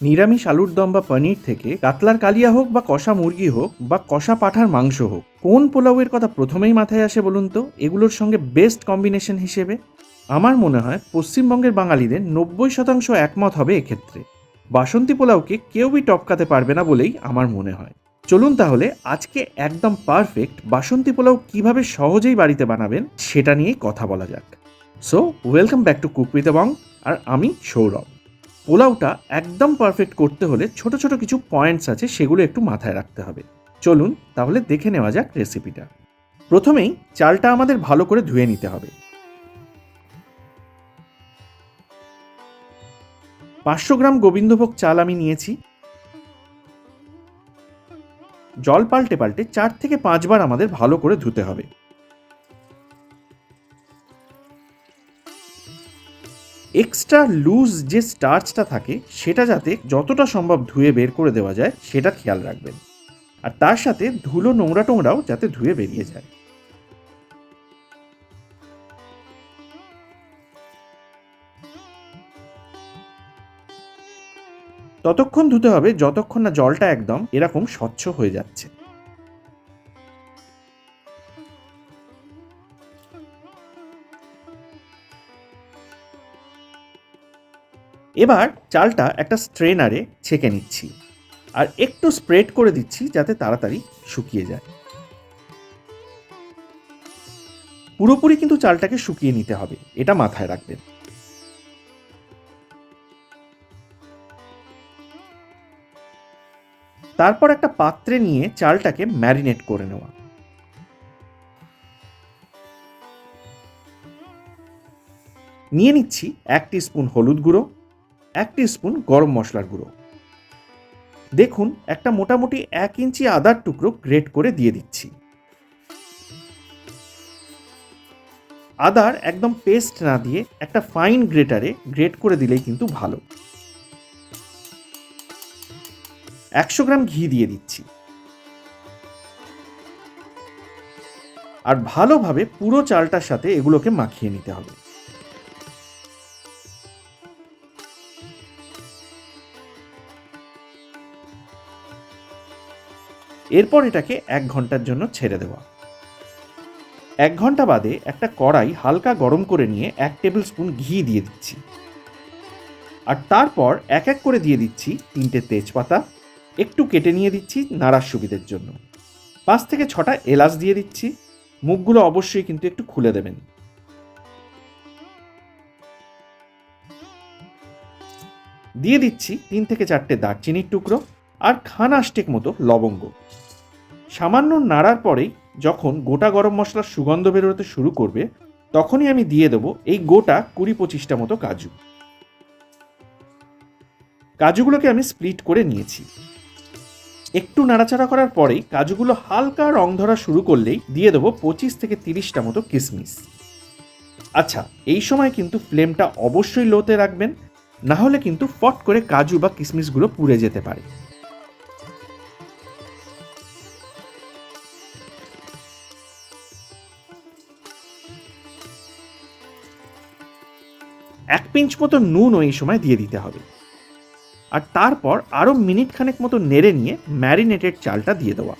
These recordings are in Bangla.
নিরামিষ আলুর দম বা পনির থেকে কাতলার কালিয়া হোক বা কষা মুরগি হোক বা কষা পাঠার মাংস হোক, কোন পোলাওয়ের কথা প্রথমেই মাথায় আসে বলুন তো? এগুলোর সঙ্গে বেস্ট কম্বিনেশন হিসেবে? আমার মনে হয় পশ্চিমবঙ্গের বাঙালিদের নব্বই শতাংশ একমত হবে এক্ষেত্রে। বাসন্তী পোলাওকে কেউই টপকাতে পারবে না বলেই আমার মনে হয়। চলুন তাহলে আজকে একদম পারফেক্ট বাসন্তী পোলাও কীভাবে সহজেই বাড়িতে বানাবেন সেটা নিয়েই কথা বলা যাক। So welcome back to cook with Bong আর আমি সৌরভ। পোলাওটা একদম পারফেক্ট করতে হলে ছোট ছোট কিছু পয়েন্টস আছে সেগুলো একটু মাথায় রাখতে হবে। চলুন তাহলে দেখে নেওয়া যাক রেসিপিটা প্রথমেই চালটা আমাদের ভালো করে ধুয়ে নিতে হবে। পাঁচশো গ্রাম গোবিন্দভোগ চাল আমি নিয়েছি। জল পাল্টে পাল্টে চার থেকে পাঁচবার আমাদের ভালো করে ধুতে হবে। এক্সট্রা লুজ যে স্টার্চটা থাকে, সেটা যাতে যতটা সম্ভব ধুয়ে বের করে দেওয়া যায়, সেটা খেয়াল রাখবেন। আর তার সাথে ধুলো নোংরা টোংরাও যাতে ধুয়ে বেরিয়ে যায়। ততক্ষণ ধুতে হবে, যতক্ষণ না জলটা একদম এরকম স্বচ্ছ হয়ে যাচ্ছে। এবার চালটা একটা স্ট্রেনারে ছেঁকে নিচ্ছি আর একটু স্প্রেড করে দিচ্ছি যাতে তাড়াতাড়ি শুকিয়ে যায়। পুরোপুরি কিন্তু চালটাকে শুকিয়ে নিতে হবে, এটা মাথায় রাখবেন। তারপর একটা পাত্রে নিয়ে চালটাকে ম্যারিনেট করে নেওয়া। নিয়ে নিচ্ছি এক স্পুন হলুদ গুঁড়ো এক স্পুন গরম মশলার গুঁড়ো। দেখুন, একটা মোটামুটি এক ইঞ্চি আদার টুকরো গ্রেট করে দিয়ে দিচ্ছি। আদার একদম পেস্ট না দিয়ে একটা ফাইন গ্রেটারে গ্রেট করে দিলেই কিন্তু ভালো। একশো গ্রাম ঘি দিয়ে দিচ্ছি। আর ভালোভাবে পুরো চালটার সাথে এগুলোকে মাখিয়ে নিতে হবে। এরপর এটাকে এক ঘণ্টার জন্য ছেড়ে দেওয়া। এক ঘণ্টা বাদে একটা কড়াই হালকা গরম করে নিয়ে এক টেবিল স্পুন ঘি দিয়ে দিচ্ছি। আর তারপর এক এক করে দিয়ে দিচ্ছি তিনটে তেজপাতা, একটু কেটে নিয়ে দিচ্ছি নাড়ার সুবিধের জন্য। পাঁচ থেকে ছটা এলাচ দিয়ে দিচ্ছি, মুখগুলো অবশ্যই কিন্তু একটু খুলে দেবেন। দিয়ে দিচ্ছি তিন থেকে চারটে দারচিনির টুকরো আর খান আষ্টেক মতো লবঙ্গ। সামান্য নাড়ার পরেই যখন গোটা গরম মশলার সুগন্ধ বেরোতে শুরু করবে, তখনই আমি দিয়ে দেবো এই গোটা কুড়ি পঁচিশটা মতো কাজু। কাজুগুলোকে আমি স্প্লিট করে নিয়েছি। একটু নাড়াচাড়া করার পরেই কাজুগুলো হালকা রং ধরা শুরু করলেই দিয়ে দেবো পঁচিশ থেকে তিরিশটা মতো কিশমিশ আচ্ছা এই সময় কিন্তু ফ্লেমটা অবশ্যই লোতে রাখবেন, না হলে কিন্তু ফট করে কাজু বা কিশমিশগুলো পুড়ে যেতে পারে। এক পিঞ্চ মতো নুনও এই সময় দিয়ে দিতে হবে। আর তারপর আরও মিনিট খানেক মতো নেড়ে নিয়ে ম্যারিনেটেড চালটা দিয়ে দেওয়া।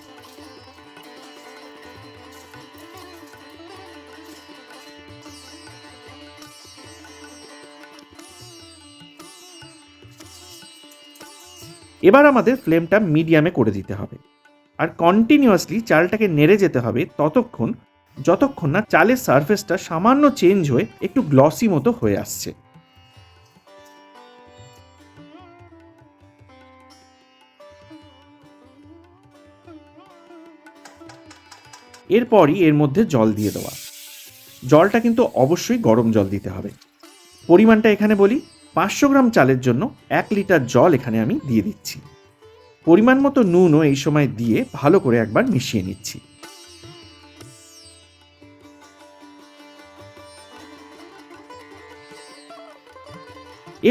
এবার আমাদের ফ্লেমটা মিডিয়ামে করে দিতে হবে। আর কন্টিনিউয়াসলি চালটাকে নেড়ে যেতে হবে ততক্ষণ যতক্ষণ না চালের সারফেসটা সামান্য চেঞ্জ হয়ে একটু গ্লসি মতো হয়ে আসছে। এরপরই এর মধ্যে জল দিয়ে দেওয়া। জলটা কিন্তু অবশ্যই গরম জল দিতে হবে। পরিমাণটা এখানে বলি, পাঁচশো গ্রাম চালের জন্য এক লিটার জল এখানে আমি দিয়ে দিচ্ছি। পরিমাণ মতো নুনও এই সময় দিয়ে ভালো করে একবার মিশিয়ে নিচ্ছি।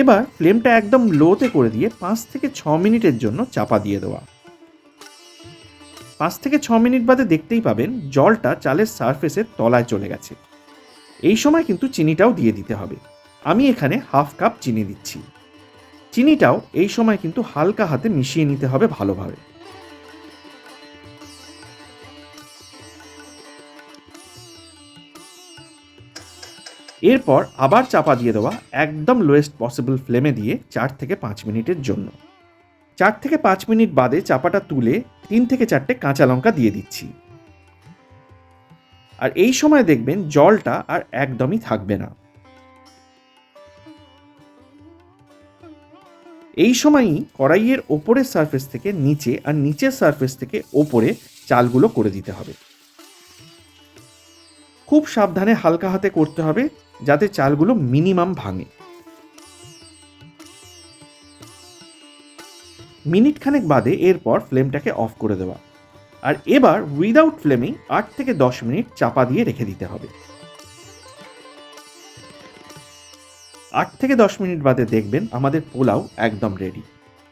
এবার ফ্লেমটা একদম লোতে করে দিয়ে পাঁচ থেকে ছ মিনিটের জন্য চাপা দিয়ে দেওয়া। পাঁচ থেকে ছ মিনিট বাদে দেখতেই পাবেন জলটা চালের সারফেসের তলায় চলে গেছে। এই সময় কিন্তু চিনিটাও দিয়ে দিতে হবে। আমি এখানে হাফ কাপ চিনি দিচ্ছি। চিনিটাও এই সময় কিন্তু হালকা হাতে মিশিয়ে নিতে হবে ভালোভাবে। এরপর আবার চাপা দিয়ে দেওয়া একদম লোয়েস্ট পসিবল ফ্লেমে দিয়ে চার থেকে পাঁচ মিনিটের জন্য। চার থেকে পাঁচ মিনিট বাদে চাপাটা তুলে তিন থেকে চারটে কাঁচা লঙ্কা দিয়ে দিচ্ছি। আর এই সময় দেখবেন জলটা আর একদমই থাকবে না। এই সময়ই কড়াইয়ের ওপরের সারফেস থেকে নিচে আর নিচের সারফেস থেকে ওপরে চালগুলো করে দিতে হবে। খুব সাবধানে হালকা হাতে করতে হবে যাতে চালগুলো মিনিমাম ভাঙে। মিনিট খানেক বাদে এরপর ফ্লেমটাকে অফ করে দেওয়া। আর এবার উইদাউট ফ্লেমেই আট থেকে দশ মিনিট চাপা দিয়ে রেখে দিতে হবে। আট থেকে দশ মিনিট বাদে দেখবেন আমাদের পোলাও একদম রেডি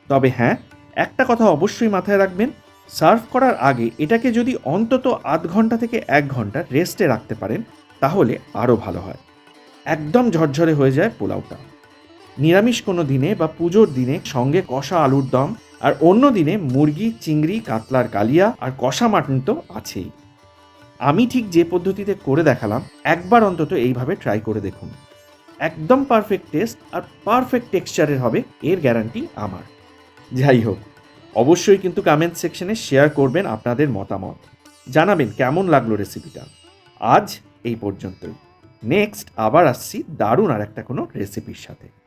তবে হ্যাঁ একটা কথা অবশ্যই মাথায় রাখবেন সার্ভ করার আগে এটাকে যদি অন্তত আধ ঘণ্টা থেকে এক ঘণ্টা রেস্টে রাখতে পারেন, তাহলে আরও ভালো হয়। একদম ঝরঝরে হয়ে যায় পোলাওটা। নিরামিষ কোনো দিনে বা পুজোর দিনে সঙ্গে কষা আলুর দম আর অন্য দিনে মুরগি, চিংড়ি, কাতলার কালিয়া আর কষা মাটন তো আছেই। আমি ঠিক যে পদ্ধতিতে করে দেখালাম, একবার অন্তত এইভাবে ট্রাই করে দেখুন। একদম পারফেক্ট টেস্ট আর পারফেক্ট টেক্সচারের হবে, এর গ্যারান্টি আমার। যাই হোক। অবশ্যই কিন্তু কমেন্ট সেকশনে শেয়ার করবেন আপনাদের মতামত। জানাবেন কেমন লাগল রেসিপিটা আজ এই পর্যন্তই। নেক্সট আবার আসছি দারুণ আর একটা কোনো রেসিপির সাথে।